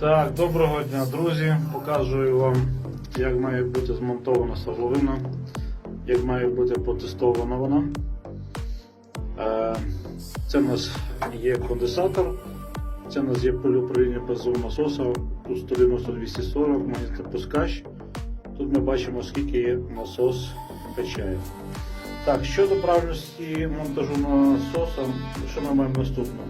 Так, доброго дня, друзі. Показую вам, як має бути змонтована свердловина, як має бути потестована вона. Е, Це у нас є конденсатор, це у нас є поліуправління базового насоса, тут 190 240 магнітний пускач. Тут ми бачимо, скільки насос качає. Так, щодо правильності монтажу насоса, що ми маємо наступне?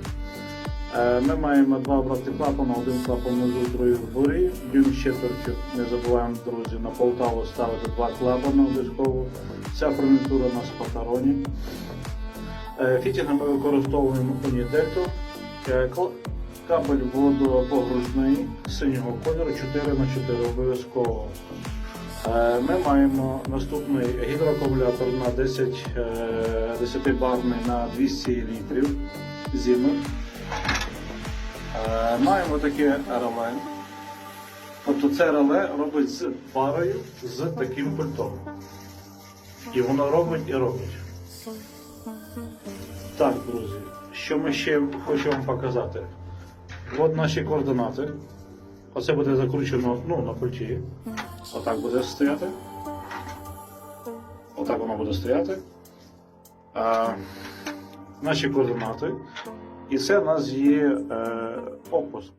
Е, Ми маємо два обратні клапана, один клапан внизу, другий вгорі. Дюйм четвертю, не забуваємо, друзі, на Полтаву ставити два клапана обов'язково. Ця фурнітура у нас по тароні. Е, ми використовуємо унітекту. Е, Кабель водопогружний синього кольору 4 на 4 обов'язково. Ми маємо наступний гідроакумулятор на 10, е, 10-барний на 200 літрів зиму. Е, Маємо таке реле. Тобто це реле робить з парою з таким пультом. І воно робить і робить. Так, друзі, що ми ще хочу вам показати. От наші координати. Оце буде закручено ну, на пульті. Отак буде стояти. Отак воно буде стояти. А, наші координати. І це в нас є е, опуск.